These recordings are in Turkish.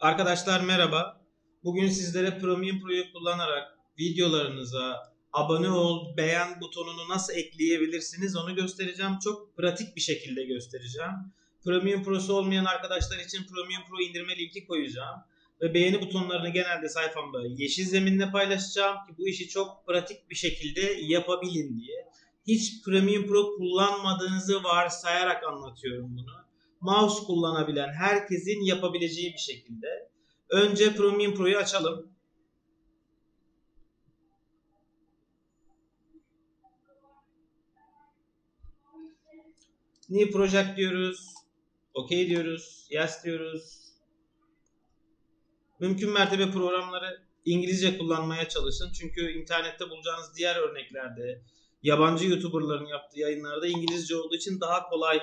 Arkadaşlar merhaba. Bugün sizlere Premium Pro'yu kullanarak videolarınıza abone ol, beğen butonunu nasıl ekleyebilirsiniz onu göstereceğim. Çok pratik bir şekilde göstereceğim. Premium Pro'su olmayan arkadaşlar için Premium Pro indirme linki koyacağım. Ve beğeni butonlarını genelde sayfamda yeşil zeminle paylaşacağım ki bu işi çok pratik bir şekilde yapabilin diye. Hiç Premium Pro kullanmadığınızı varsayarak anlatıyorum bunu mouse kullanabilen herkesin yapabileceği bir şekilde. Önce Premium Pro'yu açalım. New Project diyoruz. OK diyoruz. Yes diyoruz. Mümkün mertebe programları İngilizce kullanmaya çalışın. Çünkü internette bulacağınız diğer örneklerde yabancı YouTuber'ların yaptığı yayınlarda İngilizce olduğu için daha kolay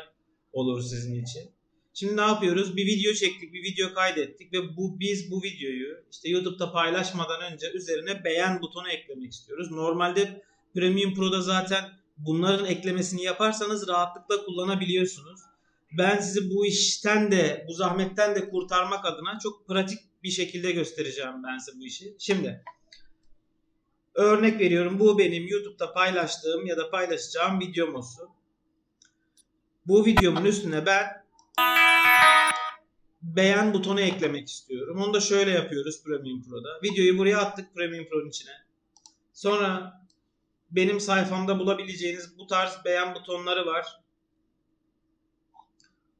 olur sizin için. Şimdi ne yapıyoruz? Bir video çektik, bir video kaydettik ve bu biz bu videoyu işte YouTube'da paylaşmadan önce üzerine beğen butonu eklemek istiyoruz. Normalde Premium Pro'da zaten bunların eklemesini yaparsanız rahatlıkla kullanabiliyorsunuz. Ben sizi bu işten de, bu zahmetten de kurtarmak adına çok pratik bir şekilde göstereceğim ben size bu işi. Şimdi örnek veriyorum. Bu benim YouTube'da paylaştığım ya da paylaşacağım videom olsun. Bu videomun üstüne ben beğen butonu eklemek istiyorum. Onu da şöyle yapıyoruz Premium Pro'da. Videoyu buraya attık Premium Pro'nun içine. Sonra benim sayfamda bulabileceğiniz bu tarz beğen butonları var.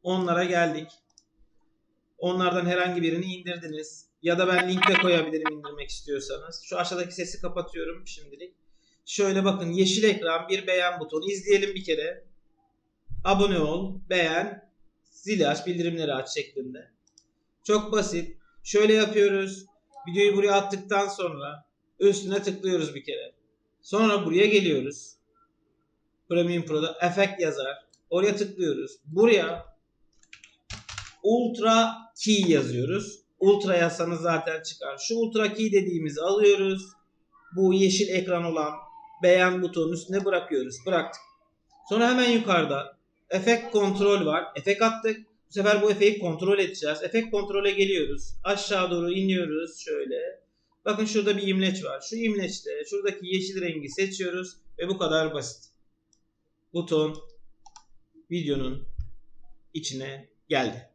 Onlara geldik. Onlardan herhangi birini indirdiniz. Ya da ben linkte koyabilirim indirmek istiyorsanız. Şu aşağıdaki sesi kapatıyorum şimdilik. Şöyle bakın yeşil ekran bir beğen butonu. İzleyelim bir kere. Abone ol, beğen, zili aç, bildirimleri aç şeklinde. Çok basit. Şöyle yapıyoruz. Videoyu buraya attıktan sonra üstüne tıklıyoruz bir kere. Sonra buraya geliyoruz. Premium Pro'da efekt yazar. Oraya tıklıyoruz. Buraya Ultra Key yazıyoruz. Ultra yazsanız zaten çıkar. Şu Ultra Key dediğimizi alıyoruz. Bu yeşil ekran olan beğen butonun üstüne bırakıyoruz. Bıraktık. Sonra hemen yukarıda efekt kontrol var. Efekt attık. Bu sefer bu efeyi kontrol edeceğiz. Efekt kontrole geliyoruz. Aşağı doğru iniyoruz şöyle. Bakın şurada bir imleç var. Şu imleçte şuradaki yeşil rengi seçiyoruz ve bu kadar basit. Buton videonun içine geldi.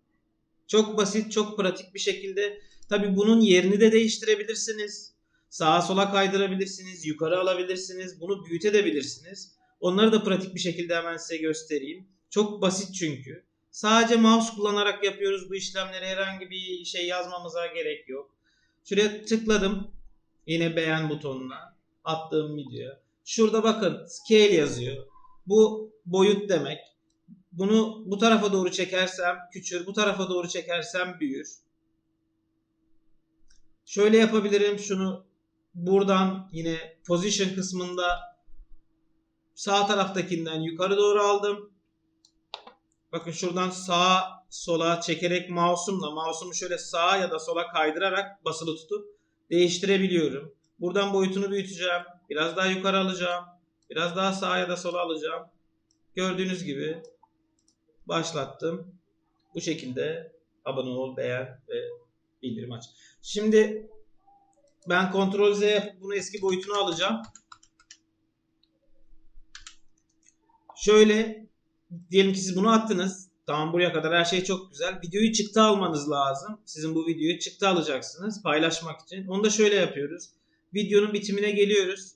Çok basit, çok pratik bir şekilde. Tabi bunun yerini de değiştirebilirsiniz. Sağa sola kaydırabilirsiniz, yukarı alabilirsiniz, bunu büyütebilirsiniz. Onları da pratik bir şekilde hemen size göstereyim. Çok basit çünkü. Sadece mouse kullanarak yapıyoruz bu işlemleri. Herhangi bir şey yazmamıza gerek yok. Şuraya tıkladım. Yine beğen butonuna. Attığım video. Şurada bakın scale yazıyor. Bu boyut demek. Bunu bu tarafa doğru çekersem küçülür. Bu tarafa doğru çekersem büyür. Şöyle yapabilirim. Şunu buradan yine position kısmında sağ taraftakinden yukarı doğru aldım. Bakın şuradan sağa sola çekerek mouse'umla mouse'umu şöyle sağa ya da sola kaydırarak basılı tutup değiştirebiliyorum. Buradan boyutunu büyüteceğim. Biraz daha yukarı alacağım. Biraz daha sağa ya da sola alacağım. Gördüğünüz gibi başlattım. Bu şekilde abone ol, beğen ve bildirim aç. Şimdi ben Ctrl Z yapıp bunu eski boyutunu alacağım. Şöyle diyelim ki siz bunu attınız. Tamam buraya kadar her şey çok güzel. Videoyu çıktı almanız lazım. Sizin bu videoyu çıktı alacaksınız paylaşmak için. Onu da şöyle yapıyoruz. Videonun bitimine geliyoruz.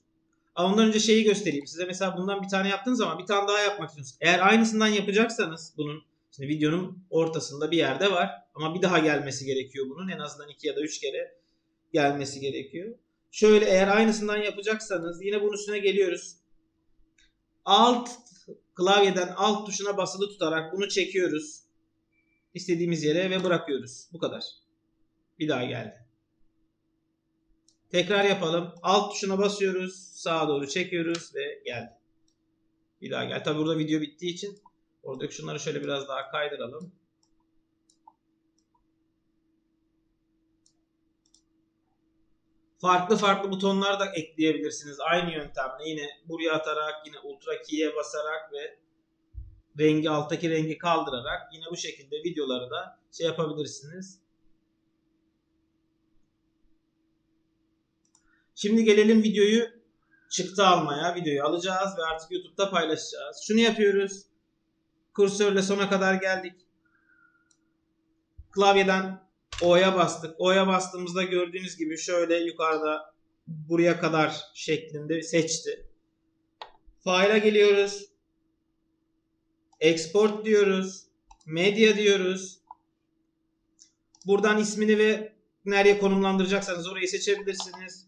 Ama ondan önce şeyi göstereyim. Size mesela bundan bir tane yaptığınız zaman bir tane daha yapmak istiyorsunuz. Eğer aynısından yapacaksanız bunun şimdi videonun ortasında bir yerde var. Ama bir daha gelmesi gerekiyor bunun. En azından iki ya da üç kere gelmesi gerekiyor. Şöyle eğer aynısından yapacaksanız yine bunun üstüne geliyoruz. Alt klavyeden alt tuşuna basılı tutarak bunu çekiyoruz. istediğimiz yere ve bırakıyoruz. Bu kadar. Bir daha geldi. Tekrar yapalım. Alt tuşuna basıyoruz. Sağa doğru çekiyoruz ve geldi. Bir daha geldi. Tabi burada video bittiği için oradaki şunları şöyle biraz daha kaydıralım. Farklı farklı butonlar da ekleyebilirsiniz. Aynı yöntemle yine buraya atarak yine ultra key'e basarak ve rengi alttaki rengi kaldırarak yine bu şekilde videoları da şey yapabilirsiniz. Şimdi gelelim videoyu çıktı almaya. Videoyu alacağız ve artık YouTube'da paylaşacağız. Şunu yapıyoruz. Kursörle sona kadar geldik. Klavyeden O'ya bastık. O'ya bastığımızda gördüğünüz gibi şöyle yukarıda buraya kadar şeklinde seçti. File'a geliyoruz. Export diyoruz. Medya diyoruz. Buradan ismini ve nereye konumlandıracaksanız orayı seçebilirsiniz.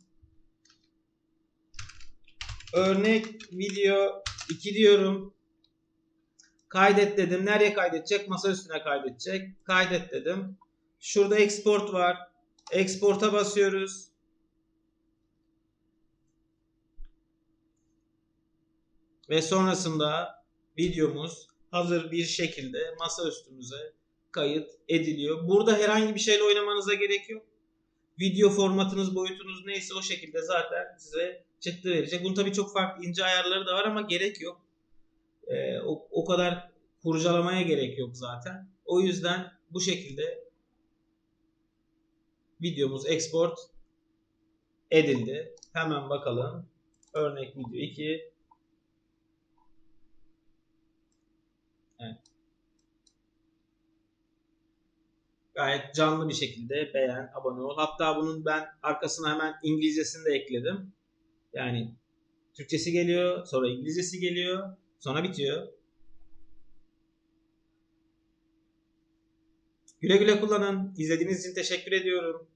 Örnek video 2 diyorum. Kaydet dedim. Nereye kaydedecek? Masa üstüne kaydedecek. Kaydet dedim. Şurada export var. Export'a basıyoruz. Ve sonrasında videomuz hazır bir şekilde masa üstümüze kayıt ediliyor. Burada herhangi bir şeyle oynamanıza gerek yok. Video formatınız, boyutunuz neyse o şekilde zaten size çıktı verecek. Bunun tabii çok farklı ince ayarları da var ama gerek yok. Ee, o, o kadar kurcalamaya gerek yok zaten. O yüzden bu şekilde videomuz export edildi. Hemen bakalım. Örnek video 2. Evet. Gayet canlı bir şekilde beğen, abone ol. Hatta bunun ben arkasına hemen İngilizcesini de ekledim. Yani Türkçesi geliyor, sonra İngilizcesi geliyor, sonra bitiyor. Güle güle kullanın. İzlediğiniz için teşekkür ediyorum.